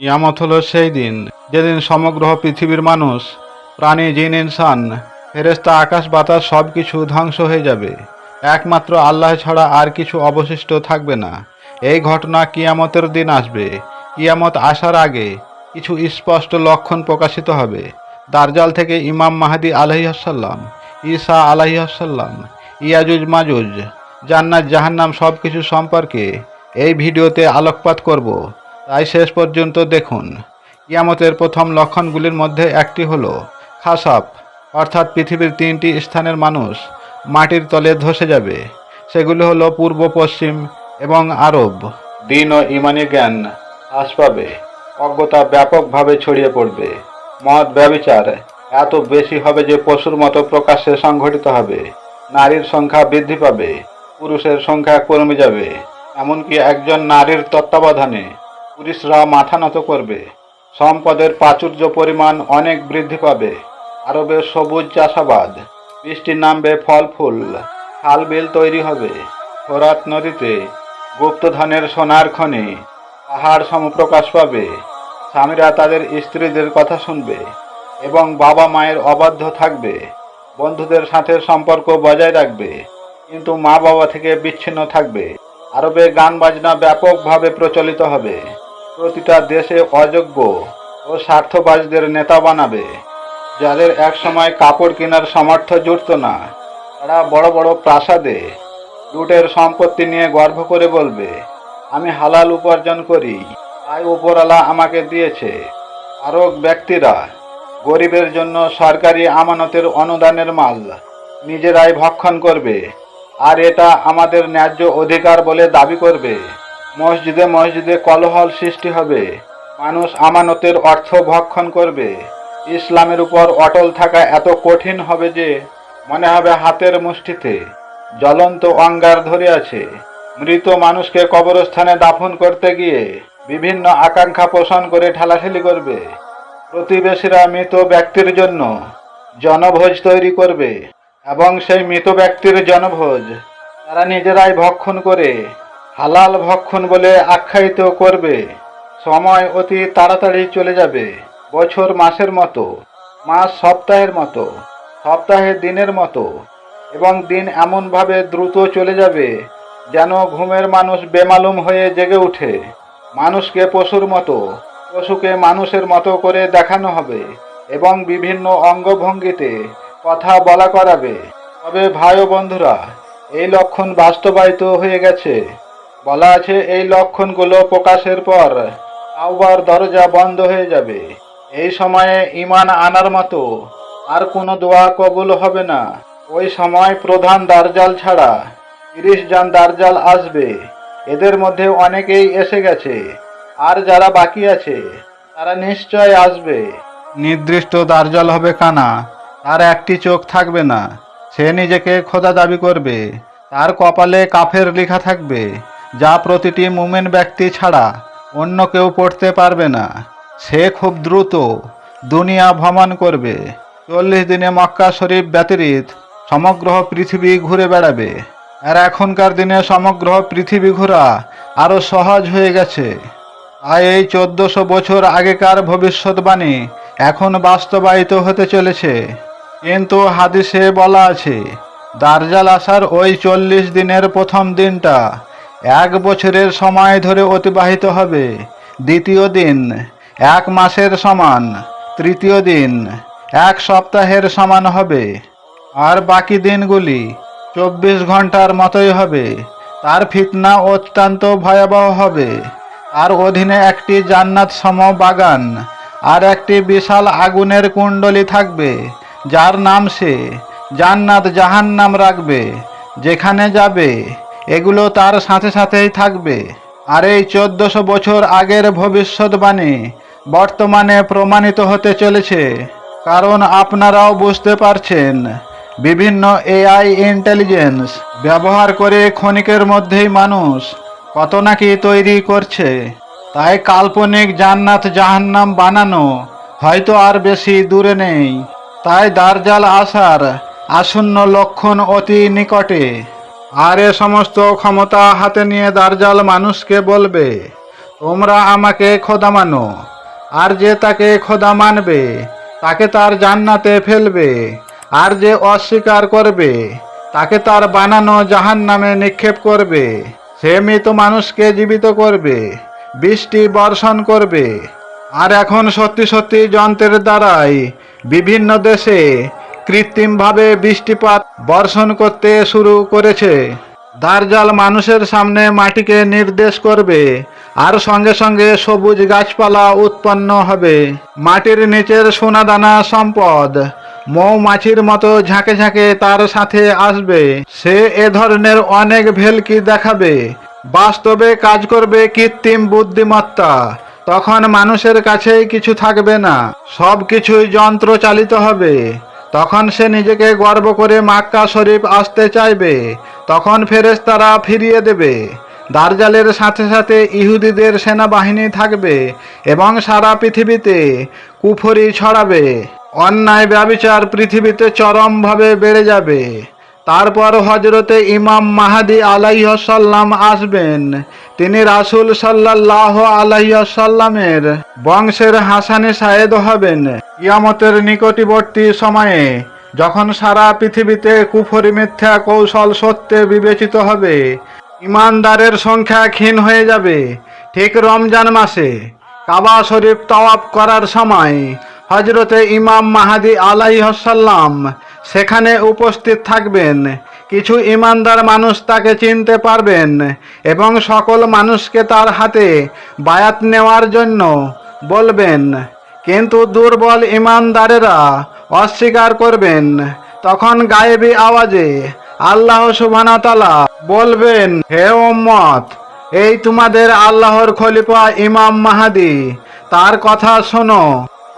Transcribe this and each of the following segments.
ইয়ামত হলো সেই দিন, যেদিন সমগ্র পৃথিবীর মানুষ, প্রাণী, জিন, ইনসান ফেরেস্তা আকাশ, বাতাস সব কিছু ধ্বংস হয়ে যাবে। একমাত্র আল্লাহ ছাড়া আর কিছু অবশিষ্ট থাকবে না। এই ঘটনা কিয়ামতের দিন আসবে। কিয়ামত আসার আগে কিছু স্পষ্ট লক্ষণ প্রকাশিত হবে। দার্জাল থেকে ইমাম মাহাদি আলহিহাসাল্লাম ঈসা আলহিহাসাল্লাম ইয়াজুজ মাজুজ, জান্নাত, জাহান্নাম সব কিছু সম্পর্কে এই ভিডিওতে আলোকপাত করব। তাই শেষ পর্যন্ত দেখুন ইয়ামতের প্রথম লক্ষণগুলির মধ্যে একটি হল খাসাপ, অর্থাৎ পৃথিবীর তিনটি স্থানের মানুষ মাটির তলে ধসে যাবে। সেগুলি হলো পূর্ব, পশ্চিম এবং আরব। দিন ও ইমানি জ্ঞান হ্রাস পাবে, অজ্ঞতা ব্যাপকভাবে ছড়িয়ে পড়বে। মদ ব্যবিচার এত বেশি হবে যে পশুর মতো প্রকাশ্যে সংঘটিত হবে। নারীর সংখ্যা বৃদ্ধি পাবে, পুরুষের সংখ্যা কমে যাবে। এমনকি একজন নারীর তত্ত্বাবধানে পুরুষরা মাথা নত করবে। সম্পদের প্রাচুর্য পরিমাণ অনেক বৃদ্ধি পাবে। আরবে সবুজ চাষাবাদ বৃষ্টি নামবে ফল ফুল, খাল বিল তৈরি হবে। ফোরাত নদীতে গুপ্তধনের সোনার খনি, পাহাড় সমপ্রকাশ পাবে। স্বামীরা তাদের স্ত্রীদের কথা শুনবে এবং বাবা মায়ের অবাধ্য থাকবে। বন্ধুদের সাথে সম্পর্ক বজায় রাখবে, কিন্তু মা বাবা থেকে বিচ্ছিন্ন থাকবে। আরবে গান বাজনা ব্যাপকভাবে প্রচলিত হবে। প্রতিটা দেশে অযোগ্য ও স্বার্থবাজদের নেতা বানাবে। যাদের একসময় কাপড় কেনার সামর্থ্য জুটত না, তারা বড় বড় প্রাসাদে লুটের সম্পত্তি নিয়ে গর্ব করে বলবে, আমি হালাল উপার্জন করি। তাই উপরওয়ালা আমাকে দিয়েছে। আরও ব্যক্তিরা গরিবের জন্য সরকারি আমানতের অনুদানের মাল নিজেরাই ভক্ষণ করবে। আর এটা আমাদের ন্যায্য অধিকার বলে দাবি করবে। মসজিদে মসজিদে কলহল সৃষ্টি হবে। মানুষ আমানতের অর্থ ভক্ষণ করবে। ইসলামের উপর অটল থাকা এত কঠিন হবে যে, মনে হবে হাতের মুষ্টিতে। জ্বলন্ত অঙ্গার ধরে আছে। মৃত মানুষকে কবরস্থানে দাফন করতে গিয়ে বিভিন্ন আকাঙ্ক্ষা পোষণ করে ঠেলাঠেলি করবে। প্রতিবেশীরা মৃত ব্যক্তির জন্য জনভোজ তৈরি করবে এবং সেই মৃত ব্যক্তির জনভোজ তারা নিজেরাই ভক্ষণ করে হালাল ভক্ষণ বলে আখ্যায়িত করবে। সময় অতি তাড়াতাড়ি চলে যাবে, বছর মাসের মতো, মাস সপ্তাহের মতো, সপ্তাহে দিনের মতো, এবং দিন এমনভাবে দ্রুত চলে যাবে যেন ঘুমের মানুষ বেমালুম হয়ে জেগে ওঠে। মানুষকে পশুর মতো, পশুকে মানুষের মতো করে দেখানো হবে এবং বিভিন্ন অঙ্গভঙ্গিতে কথা বলা করাবে। তবে ভাই বন্ধুরা, এই লক্ষণ বাস্তবায়িত হয়ে গেছে। বলা আছে, এই লক্ষণগুলো প্রকাশের পর আবার দরজা বন্ধ হয়ে যাবে। এই সময়ে ইমান আনার মতো আর কোনো দোয়া কবুল হবে না। ওই সময় প্রধান দার্জাল ছাড়া তিরিশ জন দার্জাল আসবে। এদের মধ্যে অনেকেই এসে গেছে। আর যারা বাকি আছে, তারা নিশ্চয় আসবে। নির্দিষ্ট দার্জাল হবে কানা তার একটি চোখ থাকবে না। সে নিজেকে খোদা দাবি করবে। তার কপালে কাফের লেখা থাকবে। যা প্রতিটি মুমেন ব্যক্তি ছাড়া অন্য কেউ পড়তে পারবে না। সে খুব দ্রুত দুনিয়া ভ্রমণ করবে। চল্লিশ দিনে মক্কা শরীফ ব্যতিরিত সমগ্র পৃথিবী ঘুরে বেড়াবে। আর এখনকার দিনে সমগ্র পৃথিবী ঘোরা আরও সহজ হয়ে গেছে। আর এই চোদ্দশো বছর আগেকার ভবিষ্যৎবাণী এখন বাস্তবায়িত হতে চলেছে। কিন্তু হাদিসে বলা আছে, দার্জাল আসার ওই চল্লিশ দিনের প্রথম দিনটা এক বছরের সময় ধরে অতিবাহিত হবে। দ্বিতীয় দিন, এক মাসের সমান। তৃতীয় দিন, এক সপ্তাহের সমান হবে। আর বাকি দিনগুলি চব্বিশ ঘণ্টার মতোই হবে। তার ফিতনা অত্যন্ত ভয়াবহ হবে। তার অধীনে একটি জান্নাত সম বাগান আর একটি বিশাল আগুনের কুণ্ডলী থাকবে, যার নাম সে জান্নাত জাহান্নাম রাখবে, যেখানে যাবে এগুলো তার সাথে সাথেই থাকবে। আর এই চোদ্দশো বছর আগের ভবিষ্যৎবাণী বর্তমানে প্রমাণিত হতে চলেছে। কারণ আপনারাও বুঝতে পারছেন, বিভিন্ন এআই ইন্টেলিজেন্স ব্যবহার করে ক্ষণিকের মধ্যেই মানুষ কত নাকি তৈরি করছে। তাই কাল্পনিক জান্নাত জাহান্নাম বানানো হয়তো আর বেশি দূরে নেই। তাই দার্জাল আসার আসন্ন লক্ষণ অতি নিকটে। আর এ সমস্ত ক্ষমতা হাতে নিয়ে দার্জাল মানুষকে বলবে, তোমরা আমাকে খোদা মানো, আর যে তাকে খোদা মানবে, তাকে তার জান্নাতে ফেলবে, আর যে অস্বীকার করবে, তাকে তার বানানো জাহান নামে নিক্ষেপ করবে। সে মৃত মানুষকে জীবিত করবে, বৃষ্টি বর্ষণ করবে। আর এখন সত্যি সত্যি যন্ত্রের দ্বারাই বিভিন্ন দেশে কৃত্রিমভাবে বৃষ্টিপাত বর্ষণ করতে শুরু করেছে। দার্জাল মানুষের সামনে মাটিকে নির্দেশ করবে, আর সঙ্গে সঙ্গে সবুজ গাছপালা উৎপন্ন হবে। মাটির নিচের সোনাদানা সম্পদ মৌমাছির মতো ঝাঁকে ঝাঁকে তার সাথে আসবে। সে এ ধরনের অনেক ভেলকি দেখাবে। বাস্তবে কাজ করবে কৃত্রিম বুদ্ধিমত্তা। তখন মানুষের কাছেই কিছু থাকবে না। সব কিছুই যন্ত্র চালিত হবে। তখন সে নিজেকে গর্ব করে মাক্কা শরীফ আসতে চাইবে। তখন ফেরেশতারা ফিরিয়ে দেবে। দার্জালের সাথে সাথে ইহুদিদের সেনাবাহিনী থাকবে এবং সারা পৃথিবীতে কুফরি ছড়াবে। অন্যায় ব্যবচার পৃথিবীতে চরমভাবে বেড়ে যাবে। তারপর হজরতে ইমাম মাহাদি আলাইসাল্লাম আসবেন। তিনি রাসুল সাল্লাহ আলাইসাল্লামের বংশের হাসানে সায়েদ হবেন ইয়ামতের নিকটবর্তী সময়ে, যখন সারা পৃথিবীতে কুফরি মিথ্যা কৌশল সত্যে বিবেচিত হবে, ইমানদারের সংখ্যা ক্ষীণ হয়ে যাবে। ঠিক রমজান মাসে কাবা শরীফ তওয়াব করার সময় হজরতে ইমাম মাহাদি আলাইসাল্লাম সেখানে উপস্থিত থাকবেন। কিছু ইমানদার মানুষ তাকে চিনতে পারবেন এবং সকল মানুষকে তার হাতে বায়াত নেওয়ার জন্য বলবেন। কিন্তু দুর্বল ইমানদারেরা অস্বীকার করবেন। তখন গায়েবী আওয়াজে আল্লাহ সুবানাতালা বলবেন, হে ওম্মত এই তোমাদের আল্লাহর খলিফা ইমাম মাহাদি, তার কথা শোনো।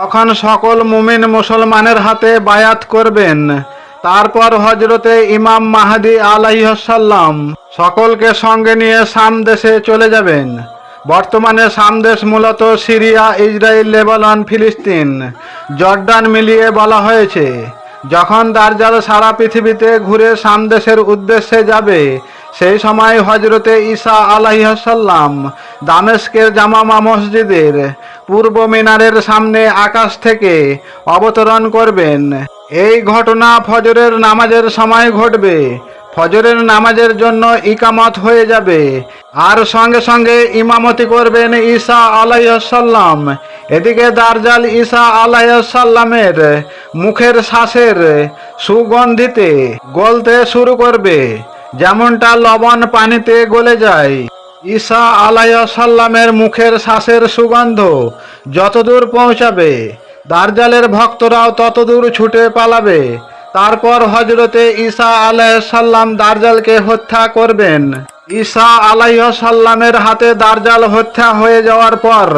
তখন সকল মুমিন মুসলমানের হাতে বায়াত করবেন। তারপর হজরতে ইমাম মাহাদি আলাইসাল্লাম সকলকে সঙ্গে নিয়ে সাম দেশে চলে যাবেন। বর্তমানে সামদেশ মূলত সিরিয়া, ইসরায়েল, লেবানন, ফিলিস্তিন, জর্ডান মিলিয়ে বলা হয়েছে। যখন দার্জাল সারা পৃথিবীতে ঘুরে সামদেশের উদ্দেশ্যে যাবে, সেই সময় হজরতে ঈসা আলাইসাল্লাম দামেস্কের জামামা মসজিদের পূর্ব মিনারের সামনে আকাশ থেকে অবতরণ করবেন। এই ঘটনা ফজরের নামাজের সময় ঘটবে। ফজরের নামাজের জন্য ইকামত হয়ে যাবে। আর সঙ্গে সঙ্গে ইমামতি করবেন ঈসা আলাইসাল্লাম এদিকে দার্জাল ঈসা আলাইসাল্লামের মুখের শ্বাসের সুগন্ধিতে গলতে শুরু করবে। যেমনটা লবণ পানিতে গলে যায়। ঈসা আলাইসাল্লামের মুখের শ্বাসের সুগন্ধ যতদূর পৌঁছাবে, দার্জালের ভক্তরাও ততদূর ছুটে পালাবে। তারপর হজরতে ঈসা আলাইসাল্লাম দার্জালকে হত্যা করবেন। ঈসা আলাইসাল্লামের হাতে দার্জাল হত্যা হয়ে যাওয়ার পর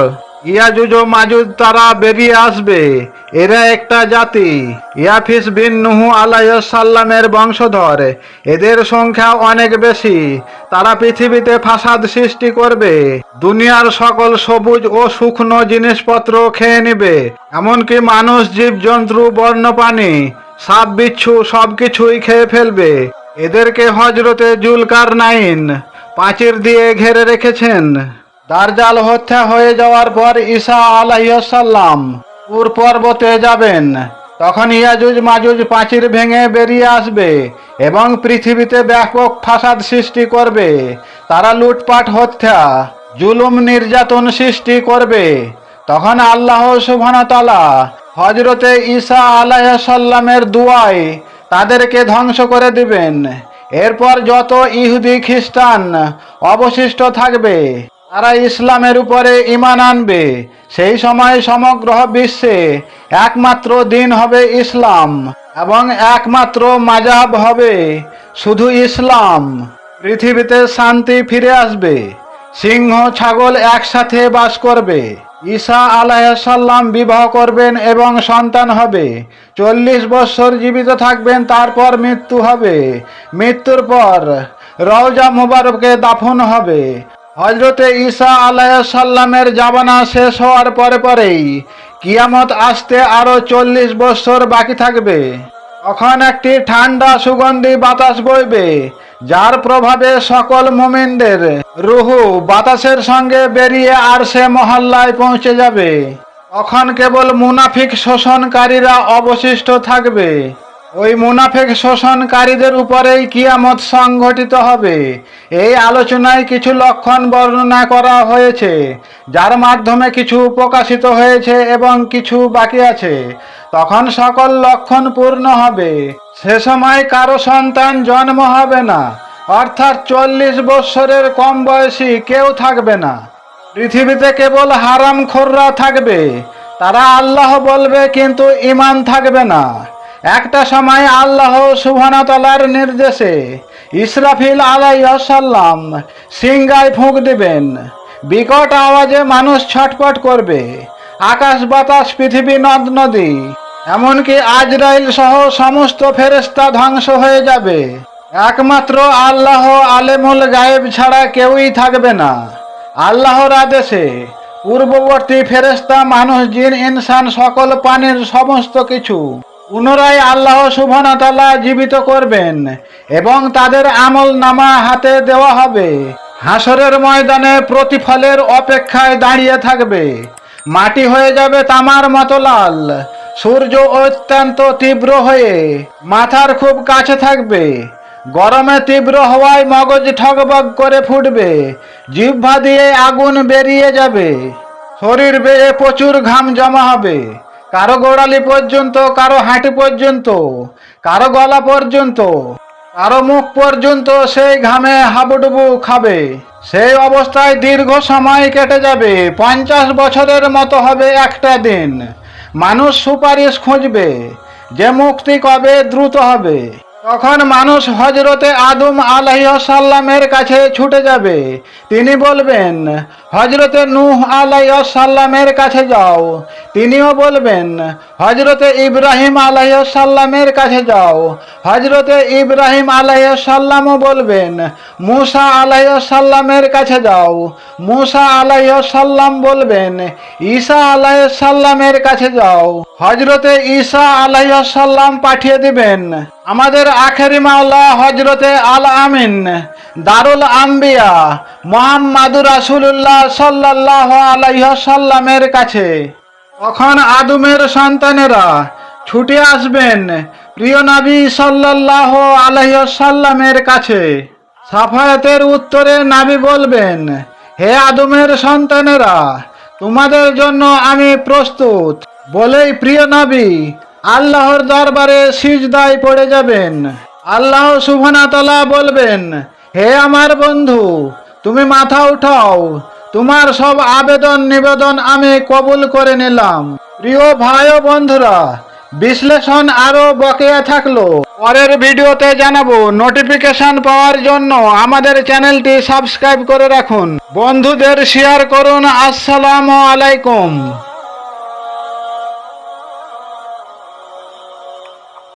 ইয়াজুজ ও মাজুজ তারা বেরিয়ে আসবে। এরা একটা জাতি। ইয়াফিস বিন নুহু আলাইসাল্লামের বংশধর। এদের সংখ্যা অনেক বেশি। তারা পৃথিবীতে ফাসাদ সৃষ্টি করবে। দুনিয়ার সকল সবুজ ও শুকনো জিনিসপত্র খেয়ে নেবে। এমনকি মানুষ, জীবজন্তু, বন্যপ্রাণী, সাপ, বিচ্ছু সব কিছুই খেয়ে ফেলবে। এদেরকে হজরতে জুলকার নাইন পাঁচির দিয়ে ঘেরে রেখেছেন। দার্জাল হত্যা হয়ে যাওয়ার পর ঈসা আলাইসাল্লাম পুর পর্বতে যাবেন। তখন ইয়াজুজ মাজুজ পাঁচির ভেঙে বেরিয়ে আসবে এবং পৃথিবীতে ব্যাপক ফাসাদ সৃষ্টি করবে। তারা লুটপাট, হত্যা, জুলুম, নির্যাতন সৃষ্টি করবে। তখন আল্লাহ সুবহানাতালা হজরতে ঈসা আলাইসাল্লামের দুয়ায় তাদেরকে ধ্বংস করে দিবেন। এরপর যত ইহুদি খ্রিস্টান অবশিষ্ট থাকবে তারা ইসলামের উপরে ইমান আনবে। সেই সময় সমগ্র বিশ্বে একমাত্র দিন হবে ইসলাম এবং একমাত্র মাজাব হবে শুধু ইসলাম। পৃথিবীতে শান্তি ফিরে আসবে, সিংহ ছাগল একসাথে বাস করবে, ঈসা আলাইসাল্লাম বিবাহ করবেন এবং সন্তান হবে, চল্লিশ বছর জীবিত থাকবেন, তারপর মৃত্যু হবে। মৃত্যুর পর রওজা মুবারককে দাফন হবে। হজরতে ঈসা আলাইসাল্লামের জাবানা শেষ হওয়ার পরে পরেই কিয়ামত আসতে আরও চল্লিশ বছর বাকি থাকবে। তখন একটি ঠান্ডা সুগন্ধি বাতাস বইবে, যার প্রভাবে সকল মোমেনদের রুহু বাতাসের সঙ্গে বেরিয়ে আর সে মহল্লায় পৌঁছে যাবে। তখন কেবল মুনাফিক শোষণকারীরা অবশিষ্ট থাকবে। ওই মুনাফেক শোষণকারীদের উপরেই কিয়ামত সংঘটিত হবে। এই আলোচনায় কিছু লক্ষণ বর্ণনা করা হয়েছে, যার মাধ্যমে কিছু প্রকাশিত হয়েছে এবং কিছু বাকি আছে। তখন সকল লক্ষণ পূর্ণ হবে। সে সময় কারও সন্তান জন্ম হবে না, অর্থাৎ চল্লিশ বৎসরের কম বয়সী কেউ থাকবে না। পৃথিবীতে কেবল হারাম খোররা থাকবে, তারা আল্লাহ বলবে কিন্তু ইমান থাকবে না। একটা সময় আল্লাহ সুবহানাতালার নির্দেশে ইসরাফিল আলাই আলাইসাল্লাম সিংগায় ফুঁক দেবেন। বিকট আওয়াজে মানুষ ছটপট করবে। আকাশ, বাতাস, পৃথিবী, নদ, নদী, এমনকি আজরাইল সহ সমস্ত ফেরেস্তা ধ্বংস হয়ে যাবে। একমাত্র আল্লাহ আলেমুল গায়েব ছাড়া কেউই থাকবে না। আল্লাহর আদেশে পূর্ববর্তী ফেরেস্তা মানুষ, জিন, ইনসান সকল পানির সমস্ত কিছু পুনরায় আল্লাহ সুবহানাতালা জীবিত করবেন এবং তাদের আমল নামা হাতে দেওয়া হবে। হাসরের ময়দানে প্রতিফলের অপেক্ষায় দাঁড়িয়ে থাকবে। মাটি হয়ে যাবে তামার মতো লাল। সূর্য অত্যন্ত তীব্র হয়ে মাথার খুব কাছে থাকবে। গরমে তীব্র হওয়ায় মগজ ঠকবগ করে ফুটবে। জিহ্বা দিয়ে আগুন বেরিয়ে যাবে। শরীর বেয়ে প্রচুর ঘাম জমা হবে। কারও গোড়ালি পর্যন্ত, কারও হাঁটি পর্যন্ত, কারও গলা পর্যন্ত, কারও মুখ পর্যন্ত সেই ঘামে হাবুডুবু খাবে। সেই অবস্থায় দীর্ঘ সময় কেটে যাবে, পঞ্চাশ বছরের মতো হবে একটা দিন। মানুষ সুপারিশ খুঁজবে যে মুক্তি কবে দ্রুত হবে। তখন মানুষ হজরতে আদম আলাইসাল্লামের কাছে ছুটে যাবে। তিনি বলবেন হজরতে নূহ আলাইসাল্লামের কাছে যাও। তিনিও বলবেন হজরতে ইব্রাহিম আলাইসাল্লামের কাছে যাও। হজরতে ইব্রাহিম আলাইসাল্লামও বলবেন, মুসা আলাইসাল্লামের কাছে যাও। মুসা আলাইসাল্লাম বলবেন, ঈসা আলাইসাল্লামের কাছে যাও। হজরতে ঈসা আলাইসাল্লাম পাঠিয়ে দিবেন, আমাদের আখেরি মাওলা হজরতে আল আমিন, দারুল আম্বিয়া, মোহাম্মদুর রাসুল্লাহ সাল্লাহ আলাইসাল্লামের কাছে। তখন আদমের সন্তানেরা ছুটে আসবেন প্রিয় নবী সাল্লাহ আলাইসাল্লামের কাছে। সাফায়াতের উত্তরে নাবি বলবেন, হে আদমের সন্তানেরা, তোমাদের জন্য আমি প্রস্তুত। বলেই প্রিয় নবী আল্লাহর দরবারে সিজদায় পড়ে যাবেন। আল্লাহ সুবহানাতালা বলবেন, হে আমার বন্ধু, তুমি মাথা উঠাও তোমার সব আবেদন, নিবেদন আমি কবুল করে নিলাম। প্রিয় ভাই ও বন্ধুরা, বিশ্লেষণ আরও বকেয়া থাকল। পরের ভিডিওতে জানাব নোটিফিকেশন পাওয়ার জন্য আমাদের চ্যানেলটি সাবস্ক্রাইব করে রাখুন। বন্ধুদের শেয়ার করুন। আসসালামু আলাইকুম।